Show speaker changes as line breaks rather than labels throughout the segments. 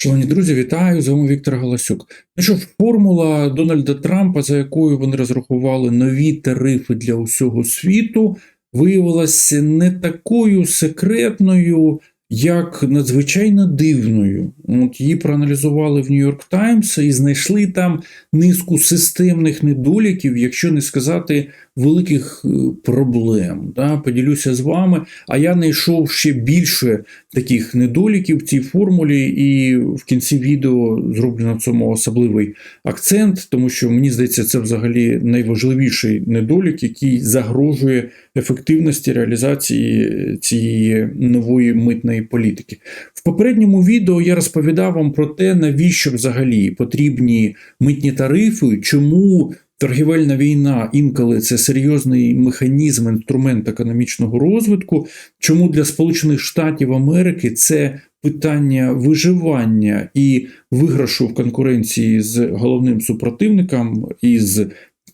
Шановні друзі, вітаю! З вами Віктор Галасюк. Ну що формула Дональда Трампа, за якою вони розрахували нові тарифи для усього світу, виявилася не такою секретною, як надзвичайно дивною. От Її проаналізували в Нью-Йорк Таймс і знайшли там низку системних недоліків, якщо не сказати великих е, проблем. Да? Поділюся з вами. А я знайшов ще більше таких недоліків в цій формулі, і в кінці відео зроблю на цьому особливий акцент, тому що мені здається, це взагалі найважливіший недолік, який загрожує ефективності реалізації цієї нової митної політики. В попередньому відео я розповідав вам про те, навіщо взагалі потрібні митні тарифи, чому. Торгівельна війна інколи це серйозний механізм, інструмент економічного розвитку. Чому для Сполучених Штатів Америки це питання виживання і виграшу в конкуренції з головним супротивником із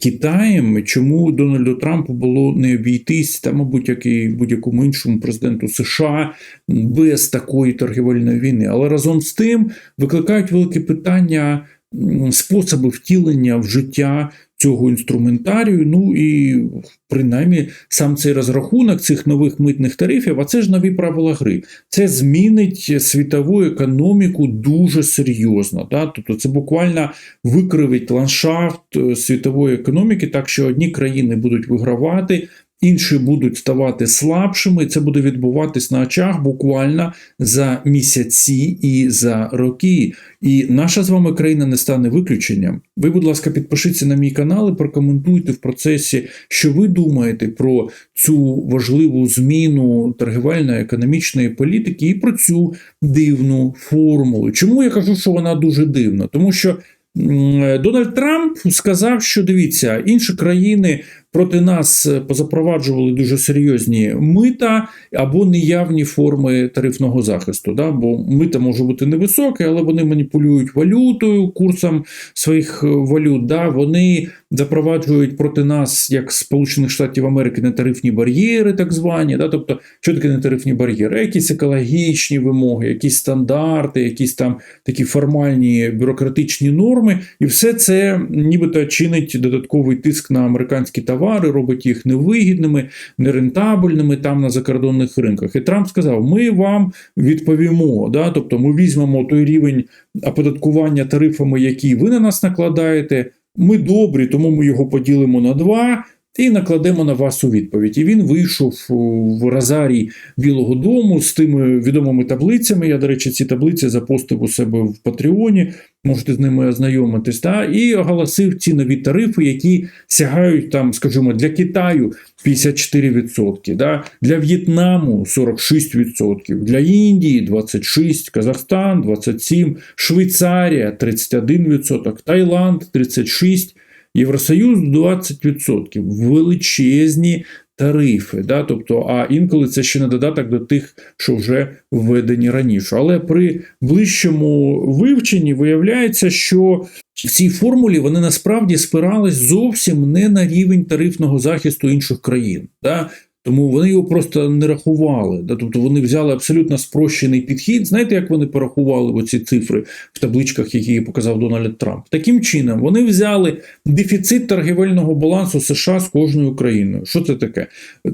Китаєм, чому Дональду Трампу було не обійтись та, мабуть, як і будь-якому іншому президенту США без такої торгівельної війни. Але разом з тим викликають велике питання способи втілення в життя цього інструментарію. Ну і принаймні сам цей розрахунок цих нових митних тарифів, а це ж нові правила гри. Це змінить світову економіку дуже серйозно. Да? Тобто це буквально викривить ландшафт е, світової економіки, так що одні країни будуть вигравати. Інші будуть ставати слабшими, це буде відбуватись на очах буквально за місяці і за роки. І наша з вами країна не стане виключенням. Ви, будь ласка, підпишіться на мій канал і прокоментуйте в процесі, що ви думаєте про цю важливу зміну торгівельно-економічної політики і про цю дивну формулу. Чому я кажу, що вона дуже дивна? Тому що. Дональд Трамп сказав, що дивіться, інші країни проти нас позапроваджували дуже серйозні мита або неявні форми тарифного захисту. Да? Бо мита може бути невисоке, але вони маніпулюють валютою, курсом своїх валют. Да? Вони запроваджують проти нас, як Сполучених Штатів Америки, нетарифні бар'єри, так звані. Да? Тобто, що таке нетарифні бар'єри? Якісь екологічні вимоги, якісь стандарти, якісь там такі формальні бюрократичні норми, і все це нібито чинить додатковий тиск на американські товари, робить їх невигідними, нерентабельними там на закордонних ринках. І Трамп сказав: ми вам відповімо. Да? Тобто ми візьмемо той рівень оподаткування тарифами, які ви на нас накладаєте. Ми добрі, тому ми його поділимо на два. І накладемо на вас у відповідь. І він вийшов в Розарій Білого Дому з тими відомими таблицями. Я, до речі, ці таблиці запостив у себе в Патреоні, можете з ними ознайомитись. Та, І оголосив ці нові тарифи, які сягають там, скажімо, для Китаю 54%, да, для В'єтнаму 46%, для Індії 26%, Казахстан 27%, Швейцарія 31%, Таїланд 36%. Євросоюз 20%, величезні тарифи. Да? Тобто, А інколи це ще не додаток до тих, що вже введені раніше. Але при ближчому вивченні виявляється, що в цій формулі вони насправді спирались зовсім не на рівень тарифного захисту інших країн. Да? Тому вони його просто не рахували. Тобто вони взяли абсолютно спрощений підхід. Знаєте, як вони порахували оці цифри в табличках, які показав Дональд Трамп? Таким чином, вони взяли дефіцит торгівельного балансу США з кожною країною. Що це таке?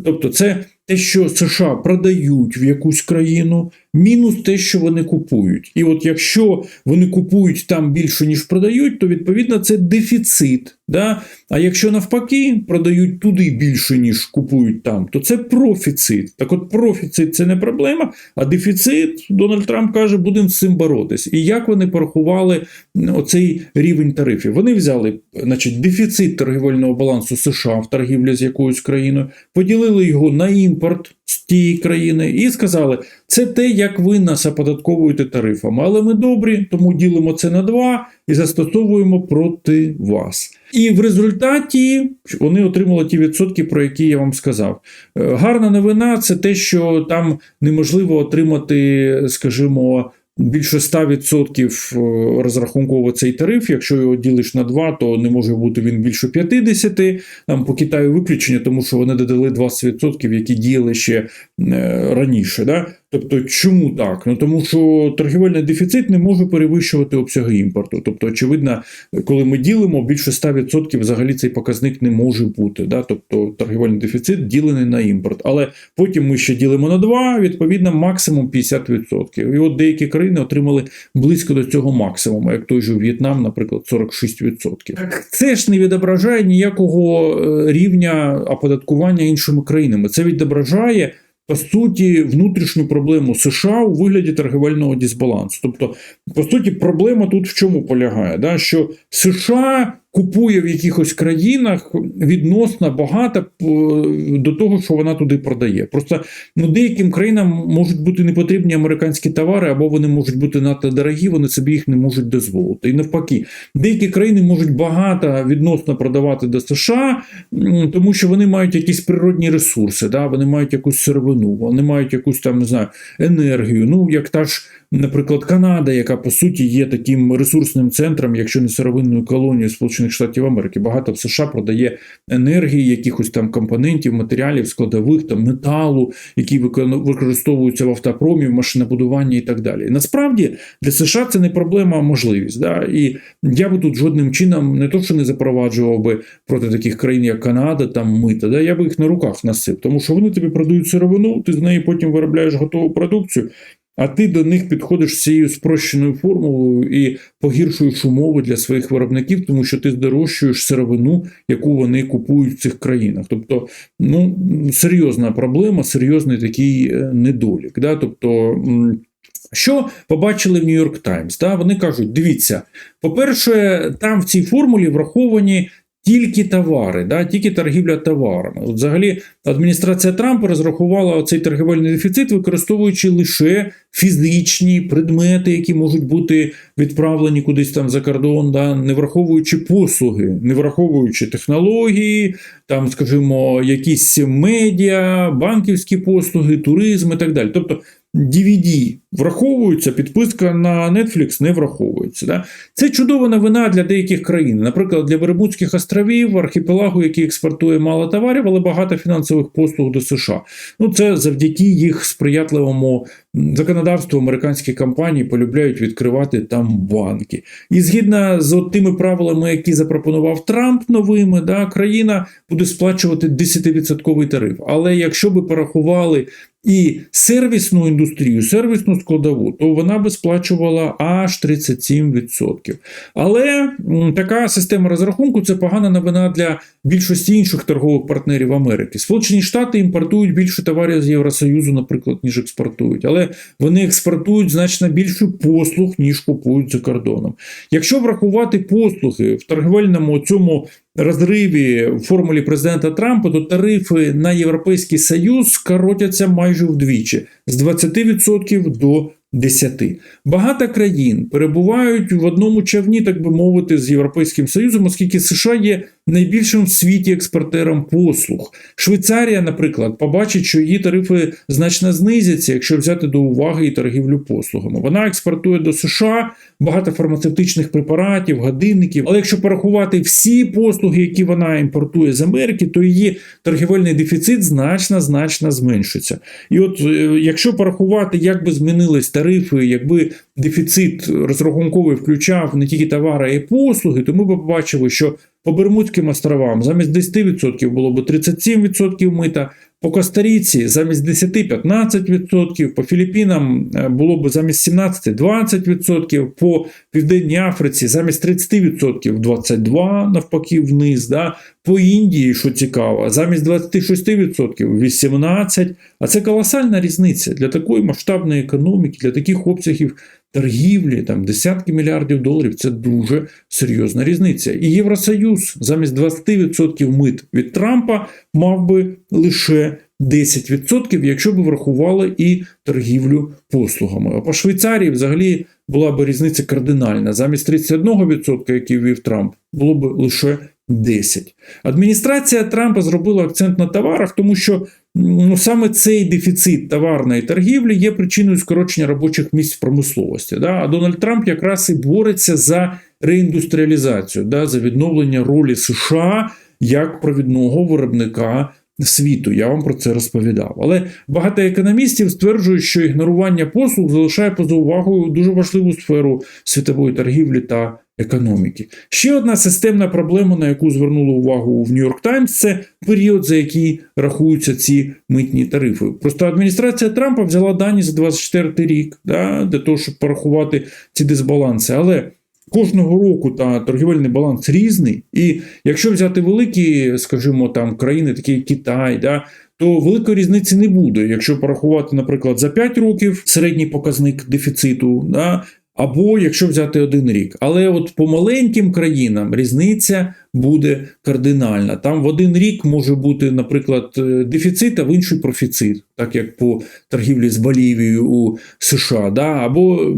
Тобто, це те, що США продають в якусь країну, мінус те, що вони купують. І от якщо вони купують там більше, ніж продають, то відповідно це дефіцит. Да? А якщо навпаки продають туди більше, ніж купують там, то це профіцит. Так от профіцит це не проблема, а дефіцит, Дональд Трамп каже, будемо з цим боротись. І як вони порахували оцей рівень тарифів? Вони взяли значить, дефіцит торгівельного балансу США в торгівлі з якоюсь країною, поділили його на імпорт з тієї країни і сказали, це те, як ви нас оподатковуєте тарифами. Але ми добрі, тому ділимо це на два і застосовуємо проти вас. І в результаті вони отримали ті відсотки, про які я вам сказав. Е, гарна новина це те, що там неможливо отримати, скажімо, більше 100% е, розрахунково цей тариф. Якщо його ділиш на 2, то не може бути він більше 50. Там по Китаю виключення, тому що вони додали 20%, які діяли ще е, раніше. Да? Тобто, чому так? Ну тому що торгівельний дефіцит не може перевищувати обсяги імпорту. Тобто, очевидно, коли ми ділимо більше 100% взагалі цей показник не може бути. Да? Тобто торгівельний дефіцит ділений на імпорт. Але потім ми ще ділимо на 2, відповідно, максимум 50%. І от деякі країни отримали близько до цього максимуму, як той же В'єтнам, наприклад, 46%. Так це ж не відображає ніякого е, рівня оподаткування іншими країнами. Це відображає. По суті, внутрішню проблему США у вигляді торгівельного дисбалансу. Тобто, по суті, проблема тут в чому полягає? Да? Що США купує в якихось країнах відносно багато е, до того, що вона туди продає. Просто ну, деяким країнам можуть бути непотрібні американські товари, або вони можуть бути надто дорогі, вони собі їх не можуть дозволити. І навпаки, деякі країни можуть багато відносно продавати до США, тому що вони мають якісь природні ресурси, да? вони мають якусь сировину, вони мають якусь там не знаю енергію. Ну як та ж. Наприклад, Канада, яка по суті є таким ресурсним центром, якщо не сировинною колонією Сполучених Штатів Америки, багато в США продає енергії, якихось там компонентів, матеріалів, складових там металу, які використовуються в автопромі, в машинобудуванні і так далі. Насправді для США це не проблема, а можливість. Да? І я би тут жодним чином не то, що не запроваджував би проти таких країн, як Канада, там мита, да? я би їх на руках носив, тому що вони тобі продають сировину, ти з неї потім виробляєш готову продукцію. А ти до них підходиш цією спрощеною формулою і погіршуєш умови для своїх виробників, тому що ти здорожчуєш сировину, яку вони купують в цих країнах. Тобто, ну серйозна проблема, серйозний такий е, недолік. Да? Тобто. Що побачили в Нью-Йорк Таймс? Вони кажуть: дивіться, по-перше, там в цій формулі враховані тільки товари, да, тільки торгівля товарами. От Взагалі, адміністрація Трампа розрахувала цей торгівельний дефіцит, використовуючи лише фізичні предмети, які можуть бути відправлені кудись там за кордон, да, не враховуючи послуги, не враховуючи технології, там, скажімо, якісь медіа, банківські послуги, туризм і так далі. Тобто DVD враховуються, підписка на Netflix не враховується. Да? Це чудова новина для деяких країн. Наприклад, для Бермудських островів, архіпелагу, який експортує мало товарів, але багато фінансових послуг до США. Ну це завдяки їх сприятливому законодавству американські компанії полюбляють відкривати там банки. І згідно з тими правилами, які запропонував Трамп новими, да, країна буде сплачувати 10% тариф. Але якщо би порахували і сервісну індустрію, сервісну складову, то вона би сплачувала аж 37%. Але така система розрахунку це погана новина для більшості інших торгових партнерів Америки. Сполучені Штати імпортують більше товарів з Євросоюзу, наприклад, ніж експортують, але вони експортують значно більше послуг, ніж купують за кордоном. Якщо врахувати послуги в торговельному цьому розриві в формулі президента Трампа, то тарифи на Європейський Союз скоротяться майже вдвічі з 20% до 10. Багато країн перебувають в одному човні, так би мовити, з Європейським Союзом, оскільки США є найбільшим в світі експортером послуг. Швейцарія, наприклад, побачить, що її тарифи значно знизяться, якщо взяти до уваги і торгівлю послугами. Вона експортує до США багато фармацевтичних препаратів, годинників. Але якщо порахувати всі послуги, які вона імпортує з Америки, то її торгівельний дефіцит значно значно зменшиться. І от е, якщо порахувати, як би змінились тарифи, якби дефіцит розрахунковий включав не тільки товари, а й послуги, то ми б побачили, що по Бермудським островам. Замість 10% було б 37% мита, по Костаріці замість 10-15%, по Філіппінам е, було б замість 17-20%, по Південній Африці замість 30% 22% навпаки вниз. Да? По Індії, що цікаво, замість 26% 18%. А це колосальна різниця для такої масштабної економіки, для таких обсягів торгівлі, там десятки мільярдів доларів це дуже серйозна різниця. І Євросоюз замість 20% мит від Трампа мав би лише 10%, якщо б врахували і торгівлю послугами. А по Швейцарії взагалі була б різниця кардинальна. Замість 31%, який ввів Трамп, було б лише 10. Адміністрація Трампа зробила акцент на товарах, тому що ну, саме цей дефіцит товарної торгівлі є причиною скорочення робочих місць в промисловості. Да? А Дональд Трамп якраз і бореться за реіндустріалізацію, да? за відновлення ролі США як провідного виробника світу. Я вам про це розповідав. Але багато економістів стверджують, що ігнорування послуг залишає поза увагою дуже важливу сферу світової торгівлі та економіки. Ще одна системна проблема, на яку звернули увагу в Нью-Йорк Таймс, це період, за який рахуються ці митні тарифи. Просто адміністрація Трампа взяла дані за 24 рік да, для того, щоб порахувати ці дисбаланси. Але Кожного року та торгівельний баланс різний, і якщо взяти великі, скажімо, там країни, такі як Китай, да, то великої різниці не буде. Якщо порахувати, наприклад, за 5 років середній показник дефіциту, да, або якщо взяти один рік. Але от по маленьким країнам різниця буде кардинальна. Там в один рік може бути, наприклад, е, дефіцит, а в інший профіцит, так як по торгівлі з Болівією у США, да? або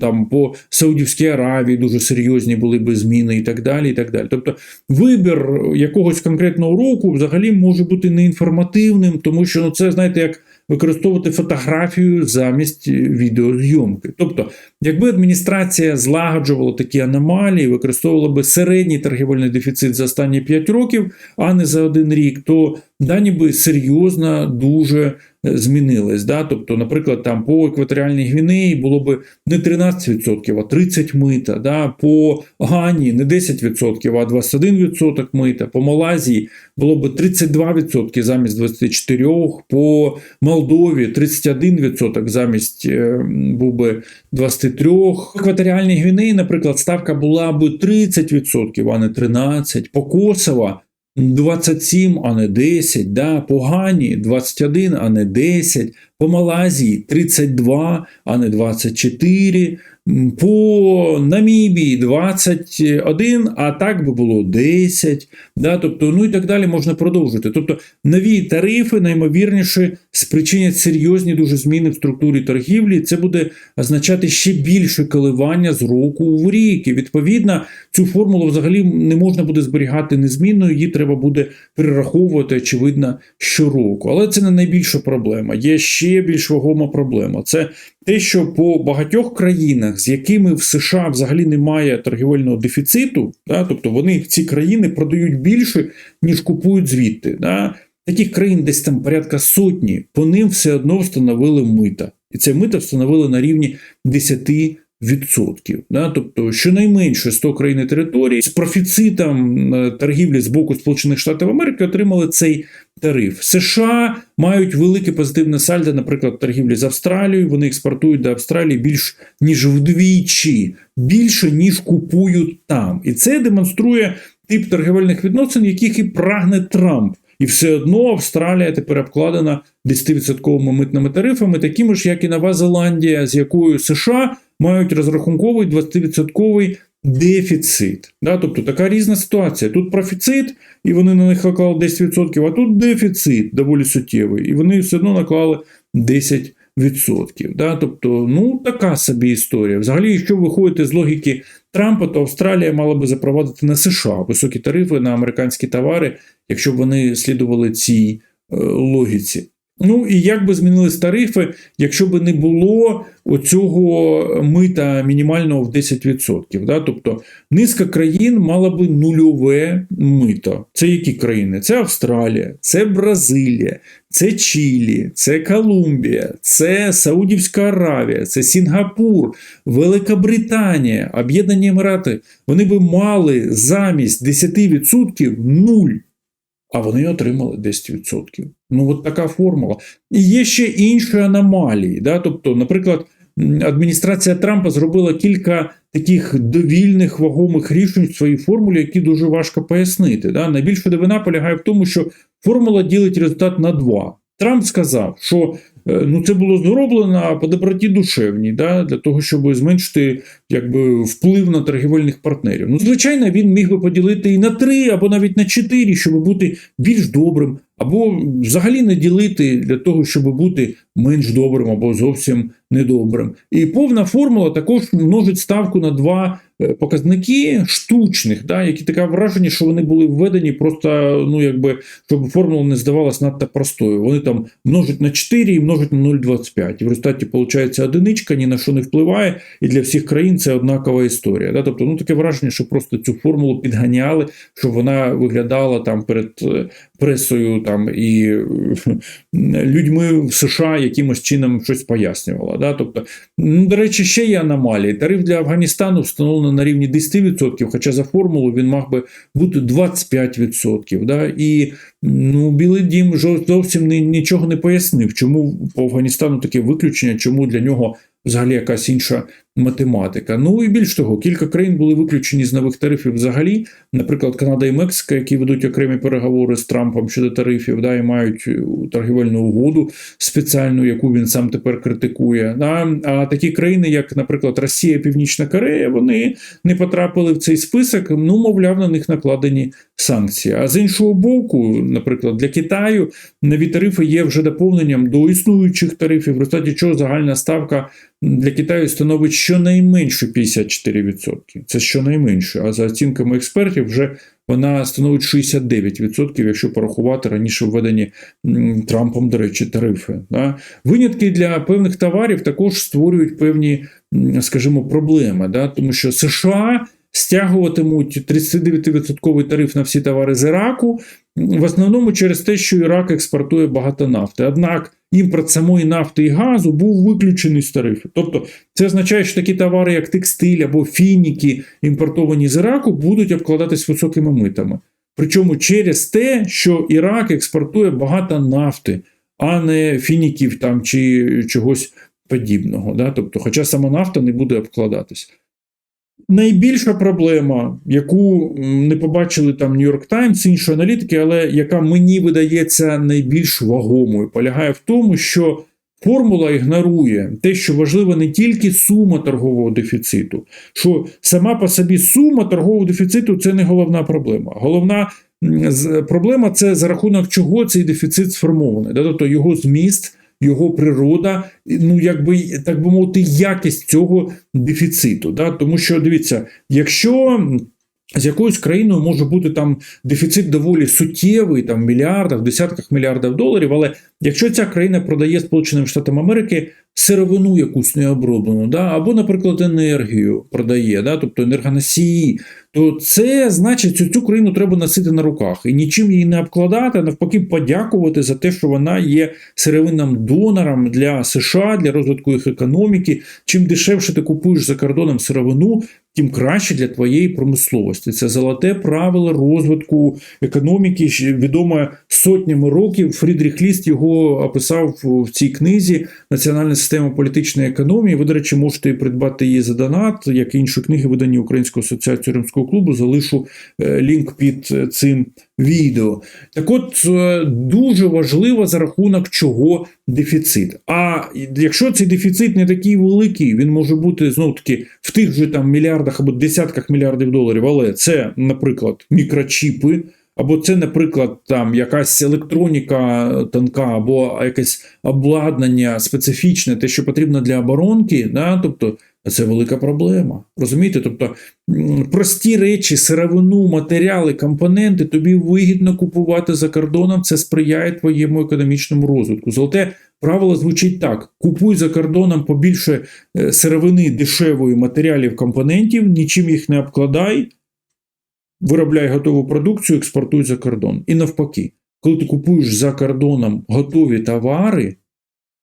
там по Саудівській Аравії дуже серйозні були би зміни і так далі. і так далі. Тобто вибір якогось конкретного року взагалі може бути неінформативним, тому що ну, це, знаєте, як використовувати фотографію замість відеозйомки. Тобто, якби адміністрація злагоджувала такі аномалії, використовувала би середній торгівельний дефіцит за останні 5 років, а не за один рік, то дані би серйозно дуже змінились. Да? Тобто, наприклад, там по екваторіальній Гвінеї було б не 13%, а 30 мита. Да? По Гані не 10%, а 21% мита. По Малайзії було б 32% замість 24%, по Молдові 31% замість е, був би 23%. В екваторіальній Гвінеї, наприклад, ставка була б 30%, а не 13%. По Косово 27, а не 10, да, по Гані 21, а не 10, по Малайзії 32, а не 24, по Намібії 21, а так би було 10. Да, тобто, ну і так далі можна продовжити. Тобто нові тарифи, наймовірніше, спричинять серйозні дуже зміни в структурі торгівлі. Це буде означати ще більше коливання з року в рік. І відповідно цю формулу взагалі не можна буде зберігати незмінною, її треба буде перераховувати, очевидно, щороку. Але це не найбільша проблема. Є ще більш вагома проблема. Це те, що по багатьох країнах, з якими в США взагалі немає торгівельного дефіциту, да, тобто вони ці країни продають більше, ніж купують звідти. Да. Таких країн десь там порядка сотні, по ним все одно встановили мита. І це мита встановили на рівні 10%. Відсотків, да, тобто щонайменше 100 країн і територій з профіцитом е, торгівлі з боку Сполучених Штатів Америки отримали цей тариф. США мають велике позитивне сальдо, наприклад, торгівлі з Австралією. Вони експортують до Австралії більш ніж вдвічі, більше ніж купують там. І це демонструє тип торгівельних відносин, яких і прагне Трамп. І все одно Австралія тепер обкладена 10% митними тарифами, такими ж, як і Нова Зеландія, з якою США мають розрахунковий 20% дефіцит. Да? Тобто така різна ситуація. Тут профіцит, і вони на них наклали 10%, а тут дефіцит доволі суттєвий, і вони все одно наклали 10%. Відсотків, да, тобто, ну така собі історія. Взагалі, якщо виходити з логіки Трампа, то Австралія мала би запровадити на США високі тарифи на американські товари, якщо б вони слідували цій е, логіці. Ну і як би змінились тарифи, якщо б не було оцього мита мінімального в 10%. Да? Тобто низка країн мала би нульове мито. Це які країни? Це Австралія, це Бразилія, це Чилі, це Колумбія, це Саудівська Аравія, це Сінгапур, Велика Британія, Об'єднані Емірати. Вони би мали замість 10% нуль а вони отримали 10%. Ну, от така формула. І є ще інші аномалії. Да? Тобто, наприклад, адміністрація Трампа зробила кілька таких довільних вагомих рішень в своїй формулі, які дуже важко пояснити. Да? Найбільша дивина полягає в тому, що формула ділить результат на два. Трамп сказав, що Е, ну, це було зроблено по доброті душевній, да, для того, щоб зменшити якби, вплив на торгівельних партнерів. Ну, звичайно, він міг би поділити і на три, або навіть на чотири, щоб бути більш добрим, або взагалі не ділити для того, щоб бути менш добрим або зовсім недобрим. І повна формула також множить ставку на два е, показники штучних, да, які таке враження, що вони були введені просто, ну якби, щоб формула не здавалась надто простою. Вони там множать на 4 і множать на 0,25. І в результаті виходить одиничка, ні на що не впливає, і для всіх країн це однакова історія. Да? Тобто, ну таке враження, що просто цю формулу підганяли, щоб вона виглядала там перед е, пресою там і е, людьми в США якимось чином щось пояснювала. Да? Тобто, ну, до речі, ще є аномалії. Тариф для Афганістану встановлено на рівні 10%, хоча за формулу він мав би бути 25%. Да? І ну, Білий Дім зовсім нічого не пояснив, чому по Афганістану таке виключення, чому для нього взагалі якась інша математика. Ну і більш того, кілька країн були виключені з нових тарифів взагалі. Наприклад, Канада і Мексика, які ведуть окремі переговори з Трампом щодо тарифів, да, і мають е, торгівельну угоду спеціальну, яку він сам тепер критикує. Да. А такі країни, як, наприклад, Росія, Північна Корея, вони не потрапили в цей список. Ну, мовляв, на них накладені санкції. А з іншого боку, наприклад, для Китаю нові тарифи є вже доповненням до існуючих тарифів, в результаті чого загальна ставка для Китаю становить щонайменше 54%. Це щонайменше. А за оцінками експертів, вже вона становить 69%, якщо порахувати раніше введені Трампом, до речі, тарифи. Винятки для певних товарів також створюють певні, скажімо, проблеми, тому що США. Стягуватимуть 39% тариф на всі товари з Іраку, в основному через те, що Ірак експортує багато нафти. Однак імпорт самої нафти і газу був виключений з тарифів. Тобто це означає, що такі товари, як текстиль або фініки, імпортовані з Іраку, будуть обкладатись високими митами. Причому через те, що Ірак експортує багато нафти, а не фініків там чи чогось подібного. Да? Тобто, Хоча сама нафта не буде обкладатись. Найбільша проблема, яку не побачили там Нью-Йорк Таймс, інші аналітики, але яка мені видається найбільш вагомою, полягає в тому, що формула ігнорує те, що важлива не тільки сума торгового дефіциту, що сама по собі сума торгового дефіциту це не головна проблема. Головна проблема це за рахунок чого цей дефіцит сформований, тобто його зміст його природа, ну якби так би мовити, якість цього дефіциту. Да? Тому що дивіться, якщо. З якоюсь країною може бути там дефіцит доволі суттєвий, там мільярдах, десятках мільярдів доларів. Але якщо ця країна продає Сполученим Штатам Америки сировину якусь необроблену, да, або, наприклад, енергію продає, да, тобто енергоносії, то це значить, що цю країну треба носити на руках і нічим її не обкладати, а навпаки, подякувати за те, що вона є сировинним донором для США, для розвитку їх економіки. Чим дешевше ти купуєш за кордоном сировину, тим краще для твоєї промисловості. Це золоте правило розвитку економіки, відоме сотнями років. Фрідріх Ліст його описав в цій книзі Національна система політичної економії. Ви, до речі, можете придбати її за донат, як і інші книги, видані Українською асоціацією римського клубу. Залишу е, лінк під е, цим відео. Так от е, дуже важливо за рахунок чого дефіцит. А якщо цей дефіцит не такий великий, він може бути знову таки в тих же там мільярдах або десятках мільярдів доларів, але це, наприклад, мікрочіпи. Або це, наприклад, там якась електроніка тонка, або якесь обладнання специфічне, те, що потрібно для оборонки, да? тобто це велика проблема. Розумієте? Тобто прості речі, сировину, матеріали, компоненти тобі вигідно купувати за кордоном, це сприяє твоєму економічному розвитку. Золоте правило звучить так: купуй за кордоном побільше е, сировини дешевої матеріалів компонентів, нічим їх не обкладай виробляй готову продукцію, експортуй за кордон. І навпаки, коли ти купуєш за кордоном готові товари,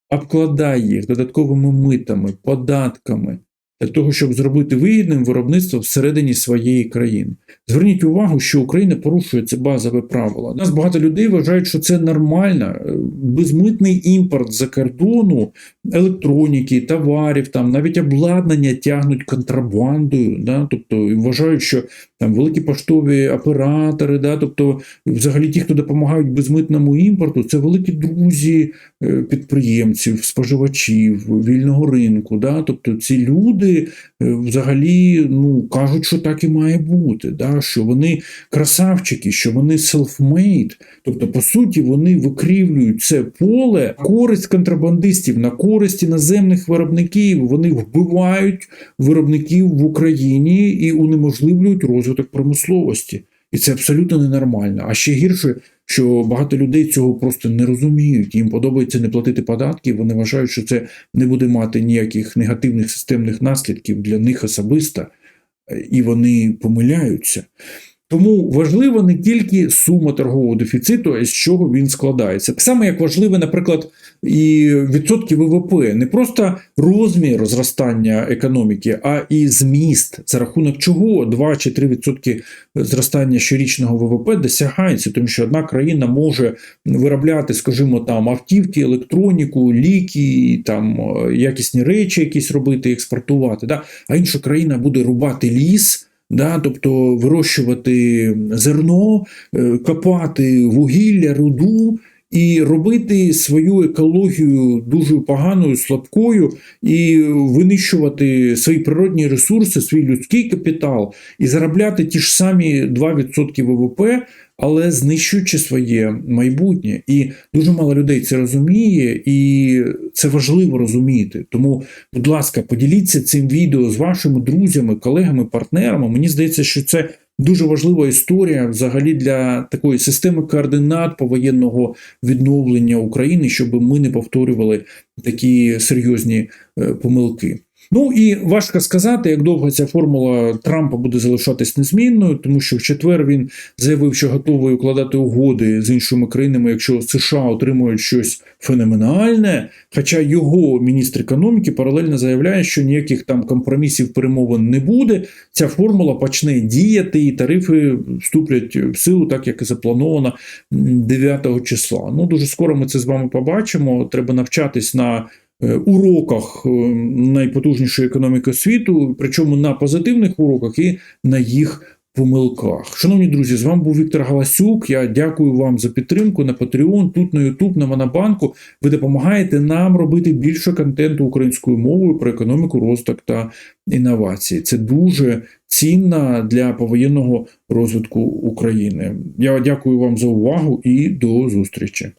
обкладай їх додатковими митами, податками, для того, щоб зробити вигідним виробництво всередині своєї країни. Зверніть увагу, що Україна порушує це базове правило. Нас багато людей вважають, що це нормально. Безмитний імпорт за кордону електроніки, товарів, там навіть обладнання тягнуть контрабандою. Да? Тобто вважають, що там великі поштові оператори, да? тобто, взагалі ті, хто допомагають безмитному імпорту, це великі друзі е, підприємців, споживачів, вільного ринку. Да? Тобто ці люди е, взагалі ну, кажуть, що так і має бути. Да? що вони красавчики, що вони self-made, тобто, по суті, вони викрівлюють це поле на користь контрабандистів на користь іноземних виробників. Вони вбивають виробників в Україні і унеможливлюють розвиток промисловості. І це абсолютно ненормально. А ще гірше, що багато людей цього просто не розуміють. Їм подобається не платити податки. Вони вважають, що це не буде мати ніяких негативних системних наслідків для них особисто і вони помиляються. Тому важлива не тільки сума торгового дефіциту, а з чого він складається. Так само, як важливе, наприклад, і відсотки ВВП, не просто розмір зростання економіки, а і зміст, за рахунок чого 2 чи 3 відсотки зростання щорічного ВВП досягається, тому що одна країна може виробляти, скажімо, там автівки, електроніку, ліки, там е, якісні речі, якісь робити, експортувати. Да? А інша країна буде рубати ліс. Да, тобто вирощувати зерно, е, копати вугілля, руду і робити свою екологію дуже поганою, слабкою, і винищувати свої природні ресурси, свій людський капітал, і заробляти ті ж самі 2% ВВП, але знищуючи своє майбутнє. І дуже мало людей це розуміє, і це важливо розуміти. Тому, будь ласка, поділіться цим відео з вашими друзями, колегами, партнерами. Мені здається, що це. Дуже важлива історія взагалі для такої системи координат повоєнного відновлення України, щоб ми не повторювали такі серйозні е, помилки. Ну і важко сказати, як довго ця формула Трампа буде залишатись незмінною, тому що в четвер він заявив, що готовий укладати угоди з іншими країнами, якщо США отримують щось феноменальне. Хоча його міністр економіки паралельно заявляє, що ніяких там компромісів перемовин не буде. Ця формула почне діяти, і тарифи вступлять в силу, так як і заплановано 9 числа. Ну дуже скоро ми це з вами побачимо. Треба навчатись на. Е, Уроках е, найпотужнішої економіки світу, причому на позитивних уроках і на їх помилках. Шановні друзі, з вами був Віктор Галасюк. Я дякую вам за підтримку на Patreon, тут на YouTube, на Монобанку. Ви допомагаєте нам робити більше контенту українською мовою про економіку, розвиток та інновації. Це дуже цінно для повоєнного розвитку України. Я дякую вам за увагу і до зустрічі.